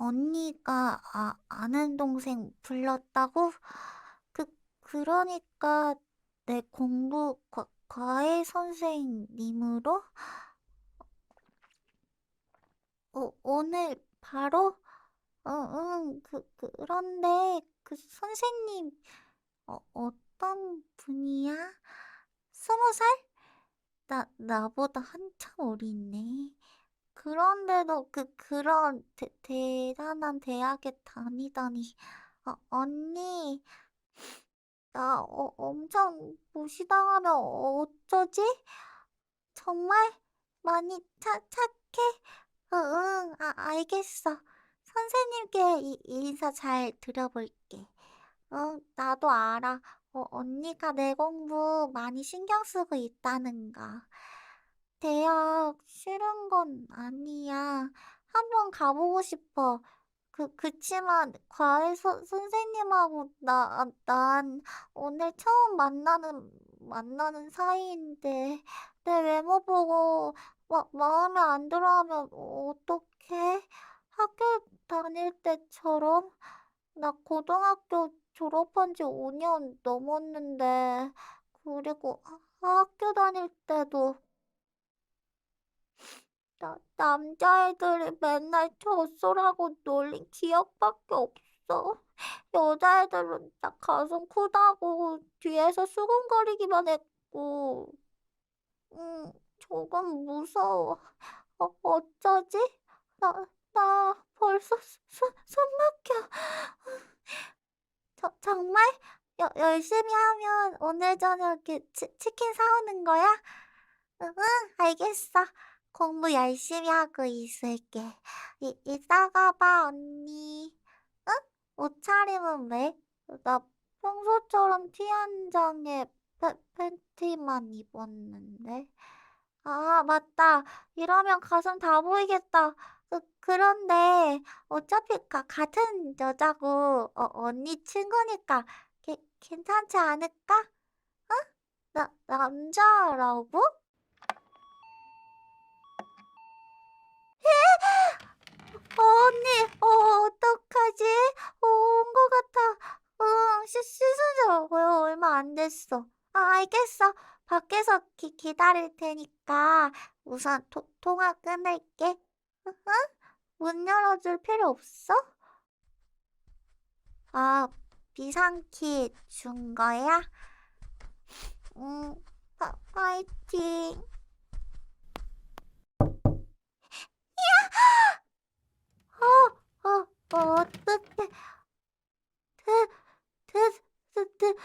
언니가 아, 아는 동생 불렀다고? 그, 그러니까 내 공부 과, 과외 선생님으로? 어, 오늘 바로? 어, 응, 그, 그런데 그 선생님 어, 어떤 분이야? 스무 살? 나, 나보다 한참 어리네. 그런데도 그, 그런 대, 대단한 대학에 다니다니. 어, 언니, 나 어, 엄청 무시당하면 어쩌지? 정말 많이 차, 착해? 어, 응, 아, 알겠어. 선생님께 이, 인사 잘 드려볼게. 응, 나도 알아. 어, 언니가 내 공부 많이 신경 쓰고 있다는 거. 대학 싫은 건 아니야. 한번 가보고 싶어. 그, 그치만, 과외 서, 선생님하고 나, 난 오늘 처음 만나는, 만나는 사이인데, 내 외모 보고 마, 마음에 안 들어 하면 어떡해? 학교 다닐 때처럼? 나 고등학교 졸업한 지 5년 넘었는데, 그리고 하- 학교 다닐 때도 나, 남자애들이 맨날 젖소라고 놀린 기억밖에 없어. 여자애들은 나 가슴 크다고 뒤에서 수근거리기만 했고, 음, 조금 무서워. 어, 어쩌지? 나, 나 벌써 수, 수, 숨 막혀. 저, 정말? 여, 열심히 하면 오늘 저녁에 치, 치킨 사오는 거야? 응, 알겠어. 공부 열심히 하고 있을게. 이, 이따가 봐, 언니. 응? 옷차림은 왜? 나 평소처럼 티 한 장에 팬, 팬티만 입었는데. 아, 맞다. 이러면 가슴 다 보이겠다. 그, 그런데 어차피 가, 같은 여자고 어, 언니 친구니까 게, 괜찮지 않을까? 응? 나, 남자라고? 어, 언니, 어, 어떡하지? 어, 온 것 같아. 응, 씻, 씻은 지 어, 얼마 안 됐어. 아, 알겠어. 밖에서 기, 기다릴 테니까 우선 토, 통화 끊을게. 응? 문 열어줄 필요 없어? 아, 비상키 준 거야? 응, 파, 파이팅. 어, 어, 어, 어떡해. 드, 드, 드, 드,